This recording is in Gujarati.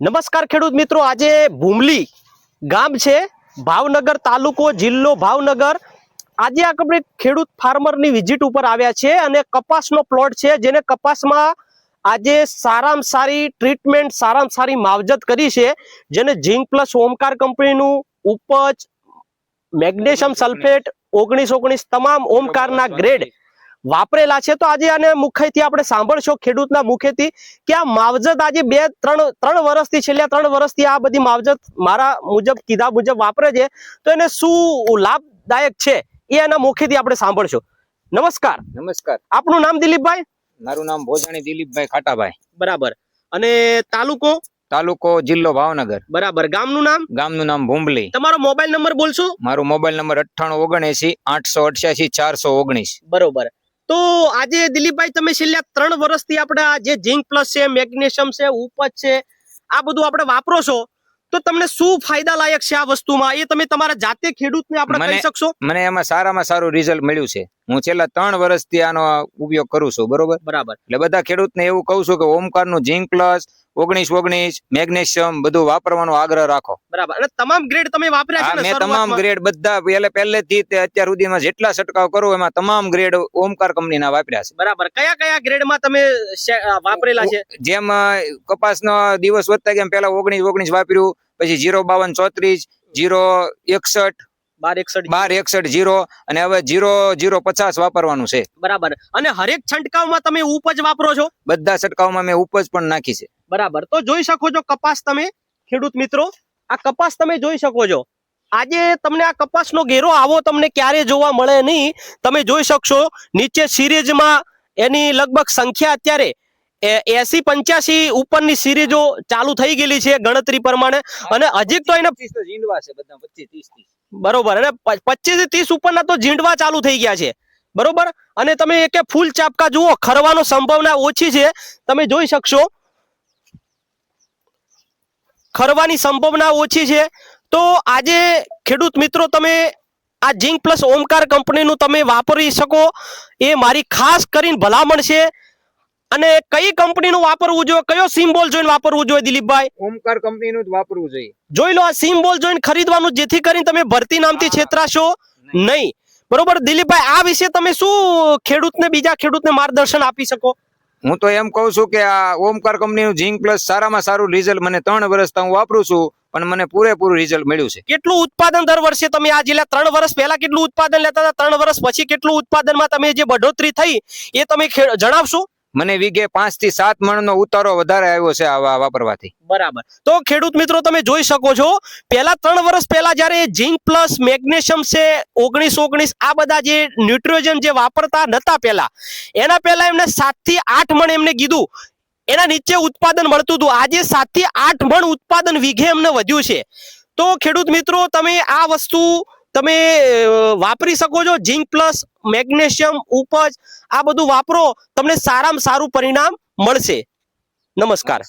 નમસ્કાર ખેડૂત મિત્રો આજે ભૂમલી ગામ છે ભાવનગર તાલુકો જિલ્લો ભાવનગર. આજે આપણે ખેડૂત ફાર્મરની વિઝિટ ઉપર આવ્યા છે અને કપાસનો પ્લોટ છે જેને કપાસમાં આજે સારામાં સારી ટ્રીટમેન્ટ સારામાં સારી માવજત કરી છે જેને ઝીંક પ્લસ ઓમકાર કંપનીનું ઉપજ મેગ્નેશિયમ સલ્ફેટ ઓગણીસ ઓગણીસ તમામ ઓમકારના ગ્રેડ વાપરેલા છે. તો આજે આને મુખ્યથી આપણે સાંભળશો ખેડૂતના મુખેથી કે આ માવજત આજે બે ત્રણ ત્રણ વર્ષથી છેલ્લા ત્રણ વર્ષથી આ બધી માવજત મારા મુજબ કીધા મુજબ વાપરે છે. તો એને શું લાભદાયક છે એ એના મુખેથી આપણે સાંભળશો. નમસ્કાર. નમસ્કાર. આપનું નામ દિલીપભાઈ? મારું નામ ભોજાણી દિલીપભાઈ ખાટાભાઈ. બરાબર. અને તાલુકો? તાલુકો જિલ્લો ભાવનગર. બરાબર. ગામનું નામ? ગામનું નામ ભૂંબલી. તમારો મોબાઈલ નંબર બોલશો? મારો મોબાઈલ નંબર અઠ્ઠાણું ઓગણએસી આઠસો અઠ્યાસી ચારસો ઓગણીસ. બરોબર. તો આજે દિલીપભાઈ તમે છેલ્લા ત્રણ વર્ષથી આપણે આ જે ઝીંક પ્લસ છે મેગ્નેશિયમ છે ઉપજ છે આ બધું આપણે વાપરો છો તો તમને શું ફાયદા લાયક છે આ વસ્તુમાં? એ તમે તમારા જાતે ખેડૂતને આપણે કહી શકશો? મને એમાં સારામાં સારું રિઝલ્ટ મળ્યું છે. હું છેલ્લા ત્રણ વર્ષથી આનો ઉપયોગ કરું છું બરોબર? બરાબર. એટલે બધા ખેડૂતને એવું કહું છું કે ઓમકારનું ઝીંક પ્લસ ઓગણીસ ઓગણીસ મેગ્નેશિયમ બધું વાપરવાનો આગ્રહ રાખો. બરાબર. એટલે તમામ ગ્રેડ તમે વાપર્યા છે મેં તમામ ગ્રેડ બધા એટલે પહેલેથી તે અત્યાર સુધીમાં જેટલા છંટકાવ કરો એમાં તમામ ગ્રેડ ઓમકાર કંપનીના વાપર્યા છે. બરાબર. કયા કયા ગ્રેડમાં તમે વાપરેલા છે? જેમ કપાસનો દિવસ વધતા ગયા પહેલા ઓગણીસ ઓગણીસ વાપર્યું પછી જીરો બાવન ચોત્રીસ જીરો એકસઠ બાર એકસઠ જીરો અને હવે જીરો જીરો પચાસ વાપરવાનું છે. બરાબર. અને હરેક છંટકાવમાં તમે ઉપજ વાપરો છો? બધા છંટકાવમાં મેં ઉપજ પણ નાખી છે. બરાબર. તો જોઈ શકો છો કપાસ તમે ખેડૂત મિત્રો. આ કપાસ તમે જોઈ શકો છો. આજે તમને આ કપાસનો ઘેરો આવો તમને ક્યારે જોવા મળે નહીં. તમે જોઈ શકશો નીચે સિરીઝમાં એની લગભગ સંખ્યા અત્યારે એસી પંચ્યાસી ઉપરની સિરીઝો ચાલુ થઈ ગયેલી છે ગણતરી પ્રમાણે. અને હજી તો એને બરોબર અને પચીસથી ત્રીસ ઉપરના તો ઝીંડવા ચાલુ થઈ ગયા છે. બરોબર? અને તમે કે ફૂલ ચાપકા જુઓ ખરવાનો સંભાવના ઓછી છે. તમે જોઈ શકશો. ખરવાની સંભાવના ઓછી છે. તો આજે ખેડૂત મિત્રો તમે આ ઝિંક પ્લસ ઓમકાર કંપનીનું તમે વાપરી શકો. એ મારી ખાસ કરીને ભલામણ છે. અને કઈ કંપનીનું વાપરવું જોઈએ? કયો સિમ્બોલ જોઈને વાપરવું જોઈએ દિલીપભાઈ? ઓમકાર કંપનીનું જ વાપરવું જોઈએ. જોઈ લો આ સિમ્બોલ જોઈને ખરીદવાનું જેથી કરીને તમે ભરતી નામથી. છેતરાશો નહીં. બરોબર? દિલીપભાઈ આ વિશે તમે શું ખેડૂતને બીજા ખેડૂતને માર્ગદર્શન આપી શકો? હું તો એમ કહું છું કે આ ઓમકાર કંપનીનું ઝીંક પ્લસ સારામાં સારું રિઝલ્ટ મને ત્રણ વર્ષથી હું વાપરું છું પણ મને પૂરેપૂરું રિઝલ્ટ મળ્યું છે. કેટલું ઉત્પાદન દર વર્ષે તમે આ જિલ્લા ત્રણ વર્ષ પહેલા કેટલું ઉત્પાદન લેતા હતા? ત્રણ વર્ષ પછી કેટલું ઉત્પાદનમાં તમે જે બઢોતરી થઈ એ તમે જણાવશો? મને વીઘે પાંચથી સાત મણનો ઉતારો વધારે આવ્યો છે આવા વાપરવાથી. બરાબર. તો ખેડૂત મિત્રો તમે જોઈ શકો છો, પહેલા ત્રણ વર્ષ પહેલા જ્યારે ઝીંક પ્લસ મેગ્નેશિયમ છે, ઓગણીસ ઓગણીસ, આ બધા જે ન્યુટ્રોજન જે વાપરતા નતા પહેલા, એના પહેલા એમને સાતથી આઠ મણ એમને કીધું. એના નીચે ઉત્પાદન મળતું હતું. આજે સાતથી આઠ મણ ઉત્પાદન વીઘે એમને વધ્યું છે. તો ખેડૂત મિત્રો તમે આ વસ્તુ તમે વાપરી શકો છો. જિંક પ્લસ મેગ્નેશિયમ ઉપજ આ બધું વાપરો, તમને સારામાં સારું પરિણામ મળશે. નમસ્કાર.